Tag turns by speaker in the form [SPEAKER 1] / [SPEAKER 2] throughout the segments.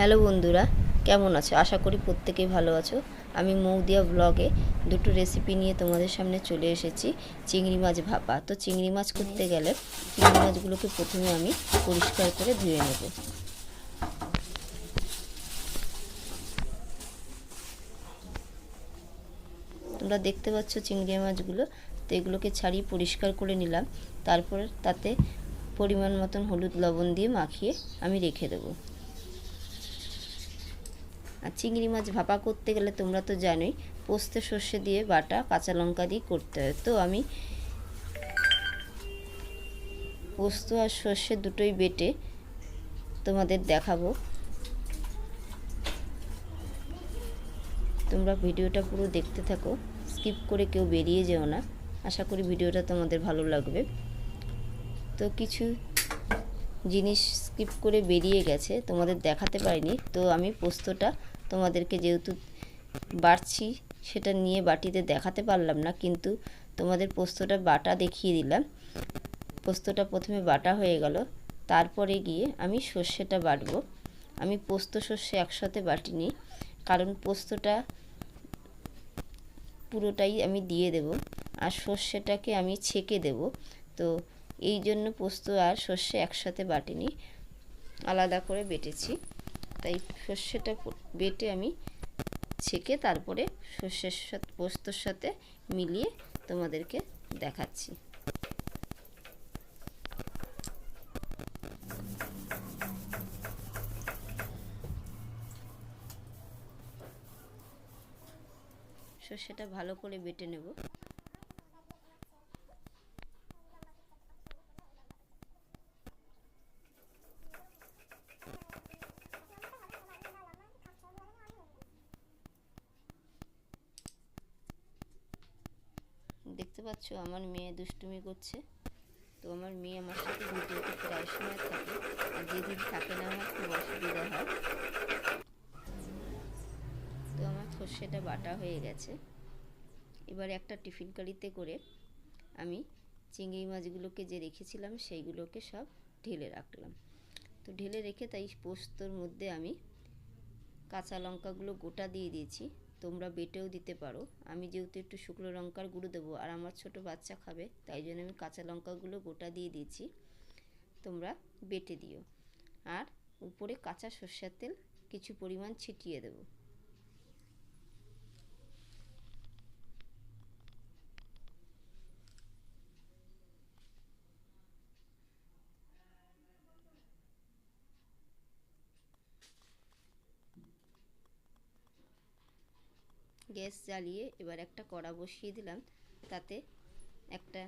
[SPEAKER 1] Hello বন্ধুরা, কেমন আছো? আশা করি প্রত্যেকেই ভালো আছো। আমি মৌদিয়া ব্লগে দুটো রেসিপি নিয়ে তোমাদের সামনে চলে এসেছি, চিংড়ি মাছ ভাপা। তো চিংড়ি মাছ করতে গেলে চিংড়ি মাছগুলোকে প্রথমে আমি পরিষ্কার করে ধুয়ে নেব। তোমরা দেখতে পাচ্ছ চিংড়ি মাছগুলো, তো এগুলোকে ছাড়িয়ে পরিষ্কার করে নিলাম। তারপর তাতে পরিমাণ মতন হলুদ লবণ দিয়ে মাখিয়ে আমি রেখে দেবো। আর চিংড়ি মাছ ভাপা করতে গেলে তোমরা তো জানোই, পোস্ত, সর্ষে দিয়ে বাটা, কাঁচা লঙ্কা দিয়ে করতে হয়। তো আমি পোস্ত আর সর্ষে দুটোই বেটে তোমাদের দেখাবো। তোমরা ভিডিওটা পুরো দেখতে থাকো, স্কিপ করে কেউ বেরিয়ে যেও না। আশা করি ভিডিওটা তোমাদের ভালো লাগবে। তো কিছু জিনিস স্কিপ করে বেরিয়ে গেছে, তোমাদের দেখাতে পারিনি। তো আমি পোস্তটা তোমাদেরকে যেহেতু বাড়ছি, সেটা নিয়ে বাটিতে দেখাতে পারলাম না, কিন্তু তোমাদের পোস্তটা বাটা দেখিয়ে দিলাম। পোস্তটা প্রথমে বাটা হয়ে গেল, তারপরে গিয়ে আমি সর্ষেটা বাটব। আমি পোস্ত সর্ষে একসাথে বাটিনি, কারণ পোস্তটা পুরোটাই আমি দিয়ে দেব, আর সর্ষেটাকে আমি ছেঁকে দেব। তো এই জন্য পোস্ত আর সর্ষে একসাথে বাটিনি। আলাদা করে বেটেছি। তাই সর্ষেটা বেটে আমি ছেঁকে তারপরে সর্ষের সাথে, পোস্তর সাথে মিলিয়ে তোমাদেরকে দেখাচ্ছি। সর্ষেটা ভালো করে বেটে নেব। দেখতে পাচ্ছ, আমার মেয়ে দুষ্টুমি করছে। তো আমার মেয়ে আমার সাথে ভিডিওতে প্রায় সময় থাকে। আর যেদিন থাকে না আমার, খুব অসুবিধা হয়। তো আমার সর্ষেটা বাটা হয়ে গেছে। এবার একটা টিফিন কারিতে করে আমি চিংড়ি মাছগুলোকে যে রেখেছিলাম, সেইগুলোকে সব ঢেলে রাখলাম। তো ঢেলে রেখে তাই পোস্তর মধ্যে আমি কাঁচা লঙ্কাগুলো গোটা দিয়ে দিয়েছি। তোমরা বেটেও দিতে পারো। আমি যেহেতু একটু শুকনো লঙ্কার গুঁড়ো দেবো, আর আমার ছোট বাচ্চা খাবে, তাই জন্য আমি কাঁচা লঙ্কাগুলো গোটা দিয়ে দিয়েছি। তোমরা বেটে দিও। আর উপরে কাঁচা সর্ষের তেল কিছু পরিমাণ ছিটিয়ে দেবো। গ্যাস জ্বালিয়ে এবার একটা কড়া বসিয়ে দিলাম। তাতে একটা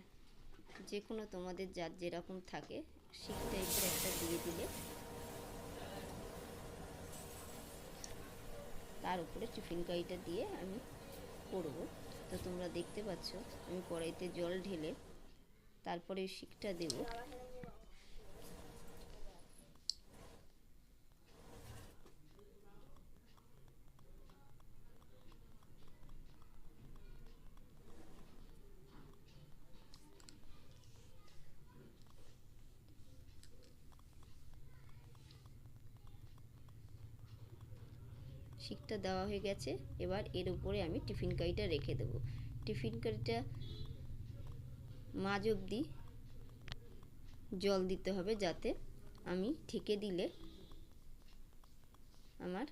[SPEAKER 1] যে কোনো তোমাদের যার যেরকম থাকে শিক টাইপের একটা দিয়ে দিলে তার উপরে টিফিন কারিটা দিয়ে আমি করব। তো তোমরা দেখতে পাচ্ছ, আমি কড়াইতে জল ঢেলে তারপরে শিকটা দেব। শিকটা দেওয়া হয়ে গেছে। এবার এর উপরে আমি টিফিন কারিটা রেখে দেবো। টিফিন কারিটা মাঝ অবধি জল দিতে হবে যাতে আমি ঠেকে দিলে আমার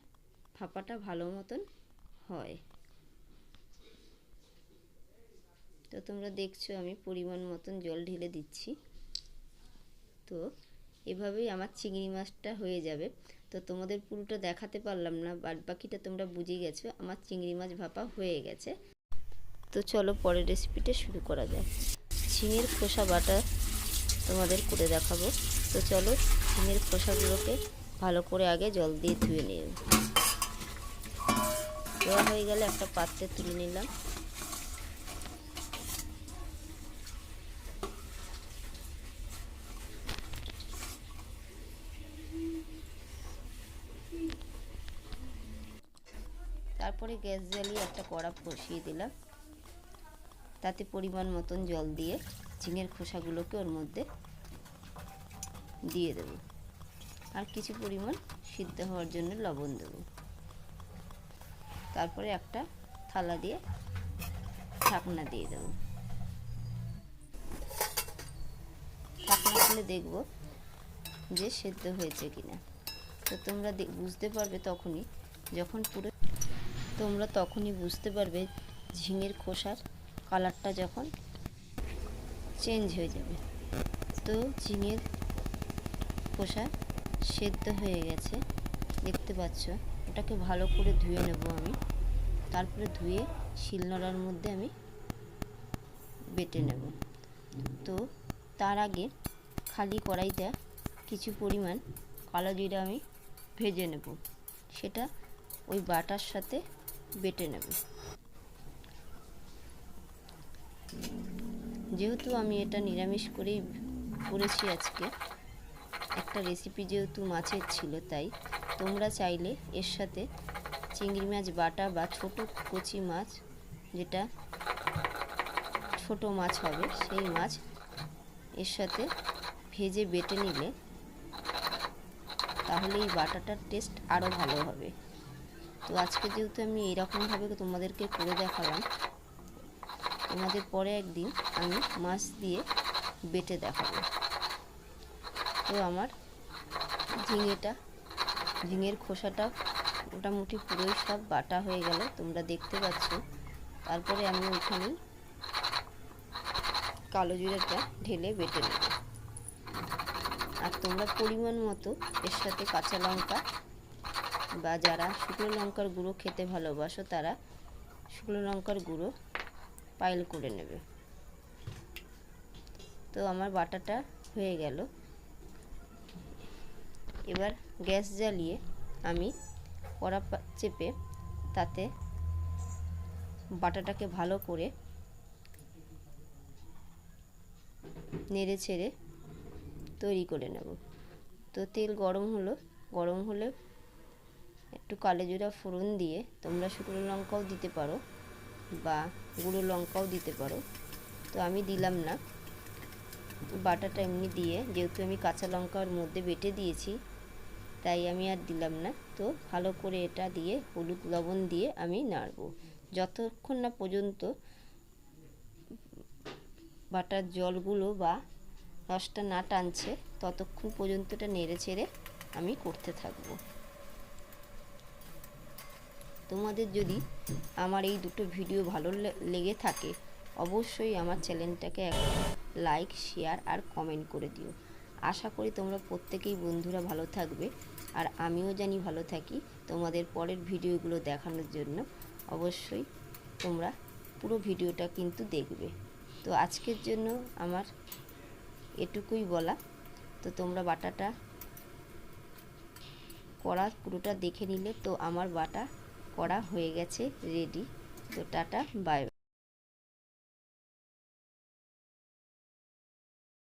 [SPEAKER 1] ফাঁপাটা ভালো মতন হয়। তো তোমরা দেখছ আমি পরিমাণ মতন জল ঢেলে দিচ্ছি। তো এভাবেই আমার চিংড়ি মাছটা হয়ে যাবে। তো তোমাদের পুরোটা দেখাতে পারলাম না, বাদ বাকিটা তোমরা বুঝে গেছো, আমার চিংড়ি মাছ ভাপা হয়ে গেছে। তো চলো পরের রেসিপিটা শুরু করা যায় ঝিঙের খোসা বাটা তোমাদের করে দেখাবো। তো চলো ঝিঙের খোসাগুলোকে ভালো করে আগে জল দিয়ে ধুয়ে নিয়ে দেওয়া হয়ে গেলে একটা পাত্রে তুলে নিলাম। তারপরে গ্যাস জ্বালিয়ে একটা কড়া বসিয়ে দিলাম। তাতে পরিমাণ মতন জল দিয়ে ঝিঙের খোসাগুলোকে ওর মধ্যে দিয়ে দেবো। আর কিছু পরিমাণ সিদ্ধ হওয়ার জন্য লবণ দেবো। তারপরে একটা থালা দিয়ে ঢাকনা দিয়ে দেবো। ঢাকনা খুলে দেখব যে সেদ্ধ হয়েছে কিনা। তো তোমরা বুঝতে পারবে তখনই যখন পুরো তোমরা তখনই বুঝতে পারবে ঝিঙের খোসার কালারটা যখন চেঞ্জ হয়ে যাবে। তো ঝিঙের খোসা সেদ্ধ হয়ে গেছে, দেখতে পাচ্ছ? ওটাকে ভালো করে ধুয়ে নেব আমি। তারপরে ধুয়ে শিলনোড়ার মধ্যে আমি বেটে নেব। তো তার আগে খালি কড়াইতে কিছু পরিমাণ কালো জিরা আমি ভেজে নেব। সেটা ওই বাটার সাথে বেটে নেব। যেহেতু আমি এটা নিরামিষ করেই করেছি আজকে, একটা রেসিপি যেহেতু মাছের ছিল তাই, তোমরা চাইলে এর সাথে চিংড়ি মাছ, বাটা বা ছোট কচি মাছ, যেটা ছোট মাছ হবে, সেই মাছ এর সাথে ভেজে বেটে নিলে তাহলে এই বাটাটার টেস্ট আরও ভালো হবে। তো আজকে যেহেতু আমি এরকমভাবে তোমাদেরকে করে দেখালাম, তোমাদের পরে একদিন আমি মাছ দিয়ে বেটে দেখাবো। তো আমার ঝিঙেটা, ঝিঙের খোসাটা মোটামুটি পুরোই সব বাটা হয়ে গেল, তোমরা দেখতে পাচ্ছ। তারপরে আমি ওইখানেই কালো জিরাটা ঢেলে বেটে নেব। আর তোমরা পরিমাণ মতো এর সাথে কাঁচা লঙ্কা বা যারা শুকনো লঙ্কার গুঁড়ো খেতে ভালোবাসো, তারা শুকনো লঙ্কার গুঁড়ো পাইল করে নেবে। তো আমার বাটাটা হয়ে গেল। এবার গ্যাস জ্বালিয়ে আমি কড়া চেপে তাতে বাটাটাকে ভালো করে নেড়ে ছেড়ে তৈরি করে নেব। তো তেল গরম হলো, গরম হলে একটু কালো জিরা ফোড়ন দিয়ে তোমরা শুকনো লঙ্কাও দিতে পারো বা গুঁড়ো লঙ্কাও দিতে পারো। তো আমি দিলাম না। বাটাটা এমনি দিয়ে, যেহেতু আমি কাঁচা লঙ্কার মধ্যে বেটে দিয়েছি, তাই আমি আর দিলাম না। তো ভালো করে এটা দিয়ে হলুদ লবণ দিয়ে আমি নাড়বো। যতক্ষণ না পর্যন্ত বাটার জলগুলো বা রসটা না টানছে, ততক্ষণ পর্যন্ত এটা নেড়ে ছেড়ে আমি করতে থাকব। তোমাদের যদি আমার এই দুটো ভিডিও ভালো লেগে থাকে, অবশ্যই আমার চ্যানেলটাকে একটা লাইক, শেয়ার আর কমেন্ট করে দিও। আশা করি তোমরা প্রত্যেকেই বন্ধুরা ভালো থাকবে। আর আমিও জানি ভালো থাকি তোমাদের পরের ভিডিওগুলো দেখানোর জন্য। অবশ্যই তোমরা পুরো ভিডিওটা কিন্তু দেখবে। তো আজকের জন্য আমার এটুকুই বলা। তো তোমরা বাটাটা করা পুরোটা দেখে নিলে তো আমার বাটা করা হয়ে গেছে রেডি তো টাটা বাই